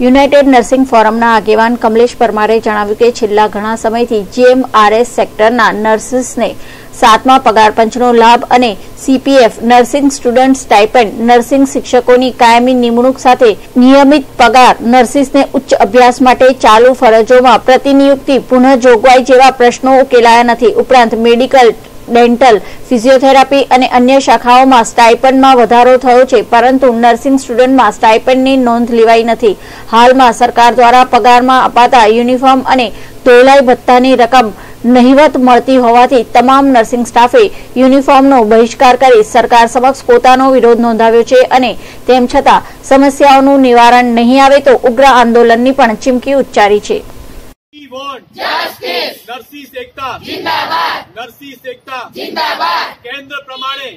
United nursing ફોરમના આગેવાન કમલેશ પરમારે જણાવ્યું કે છેલ્લા ઘણા સમયથી જીએમઆરએસ સેક્ટરના નર્સિસને સાતમા પગાર લાભ અને CPF, nursing student stipend, nursing શિક્ષકોની કાયમી નિમણૂક સાથે નિયમિત પગાર નર્સિસને ઉચ્ચ અભ્યાસ માટે ચાલુ ફરજોમાં પ્રતિનિયુક્તિ પુનઃ જોગવાઈ જેવા પ્રશ્નો ઉકેલાયા નથી. ઉપરાંત મેડિકલ ડેન્ટલ, ફિઝિયોથેરાપી અને અન્ય શાખાઓમાં સ્ટાઇપન્ડમાં વધારો થયો છે, પરંતુ નર્સિંગ સ્ટુડન્ટમાં સ્ટાઇપન્ડની નોંધ લેવાઈ નથી. હાલમાં સરકાર દ્વારા પગારમાં અપાતા યુનિફોર્મ અને તોલાઈ ભથ્થાની રકમ નહિવત મળતી હોવાથી તમામ નર્સિંગ સ્ટાફે યુનિફોર્મનો બહિષ્કાર કરી સરકાર સમક્ષ પોતાનો વિરોધ નોંધાવ્યો છે અને તેમ છતાં સમસ્યાઓનું નિવારણ નહીં આવે તો ઉગ્ર આંદોલનની પણ ચીમકી ઉચ્ચારી છે. We want justice. નરસિંહ એકતા જિંદાબાદ નરસિંહ એકતા જિંદાબાદ કેન્દ્ર પ્રમાણે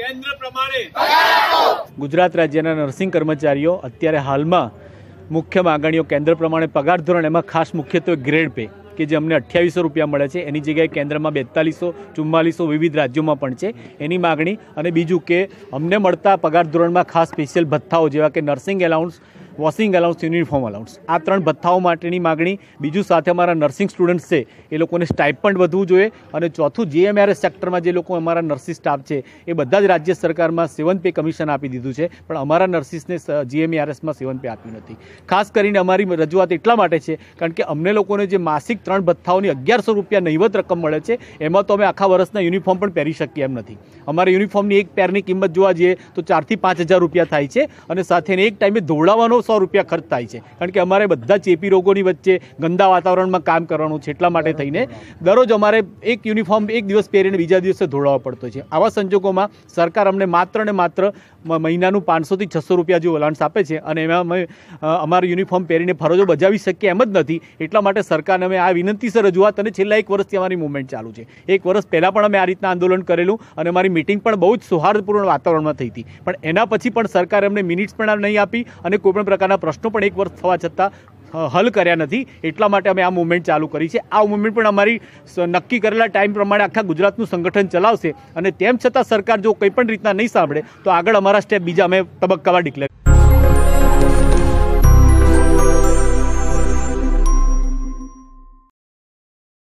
કેન્દ્ર પ્રમાણે ગુજરાત રાજ્યના નર્સિંગ કર્મચારીઓ અત્યારે હાલમાં મુખ્ય માગણીઓ કેન્દ્ર પ્રમાણે પગાર ધોરણ એમાં ખાસ મુખ્યત્વે ગ્રેડ પે કે જે અમને અઠ્યાવીસો રૂપિયા મળે છે. એની જગ્યાએ કેન્દ્રમાં બેતાલીસો ચુમ્માલીસો વિવિધ રાજ્યોમાં પણ છે. એની માગણી અને બીજું કે અમને મળતા પગાર ધોરણમાં ખાસ સ્પેશિયલ ભથ્થાઓ જેવા કે nursing allowance washing allowance uniform allowance. આ ત્રણ ભથ્થાઓ માટેની માગણી. બીજું સાથે અમારા નર્સિંગ સ્ટુડન્ટ્સ છે, એ લોકોને સ્ટાઇપન્ડ વધવું જોઈએ. અને ચોથું જીએમઆરએસ સેક્ટરમાં જે લોકો અમારા નર્સિસ સ્ટાફ છે, એ બધા જ રાજ્ય સરકારમાં સેવન પે કમિશન આપી દીધું છે. પણ અમારા નર્સિસને જીએમઆરએસમાં સેવન પે આપ્યું નથી. ખાસ કરીને અમારી રજૂઆત એટલા માટે છે, કારણ કે અમને લોકોને જે માસિક ત્રણ ભથ્થાઓની અગિયારસો રૂપિયા નહિવત રકમ મળે છે, એમાં તો અમે આખા વર્ષના યુનિફોર્મ પણ પહેરી શકીએ એમ નથી. અમારે યુનિફોર્મની એક પેરની કિંમત જોવા જઈએ, તો ચારથી પાંચ હજાર રૂપિયા થાય છે. અને સાથે એક ટાઈમે ધોવડાવવાનો સો રૂપિયા ખર્ચ થાય છે. કારણ કે અમારે બધા ચેપી રોગોની વચ્ચે ગંદા વાતાવરણમાં કામ કરવાનું છે એટલા માટે થઈને દરરોજ અમારે એક યુનિફોર્મ એક દિવસ પહેરીને બીજા દિવસે ધોળાવવા પડતો છે. આવા સંજોગોમાં સરકાર અમને માત્ર ને માત્ર મહિનાનું પાંચસોથી છસો રૂપિયા જેવું અલાઉન્સ આપે છે અને એમાં અમે અમારા યુનિફોર્મ પહેરીને ફરજો બજાવી શકીએ એમ જ નથી. એટલા માટે સરકારને અમે આ વિનંતી સર રજૂઆત અને છેલ્લા એક વર્ષથી અમારી મુવમેન્ટ ચાલુ છે. એક વર્ષ પહેલાં પણ અમે આ રીતના આંદોલન કરેલું અને અમારી મિટિંગ પણ બહુ જ સૌહાર્દપૂર્ણ વાતાવરણમાં થઈ હતી. પણ એના પછી પણ સરકારે અમને મિનિટ્સ પણ નહીં આપી અને કોઈ પણ પ્રકારના પ્રશ્નો પણ એક વર્ષ થવા છતાં હલ કર્યા નથી. એટલા માટે અમે આ મુવમેન્ટ ચાલુ કરી છે. આ મુવમેન્ટ પણ અમારી નક્કી કરેલા ટાઈમ પ્રમાણે આખા ગુજરાતનું સંગઠન ચલાવશે. અને તેમ છતાં સરકાર જો કંઈ પણ રીતના નહીં સાંભળે, તો આગળ અમારા સ્ટેપ બીજા અમે તબક્કાવાર ડિક્લેર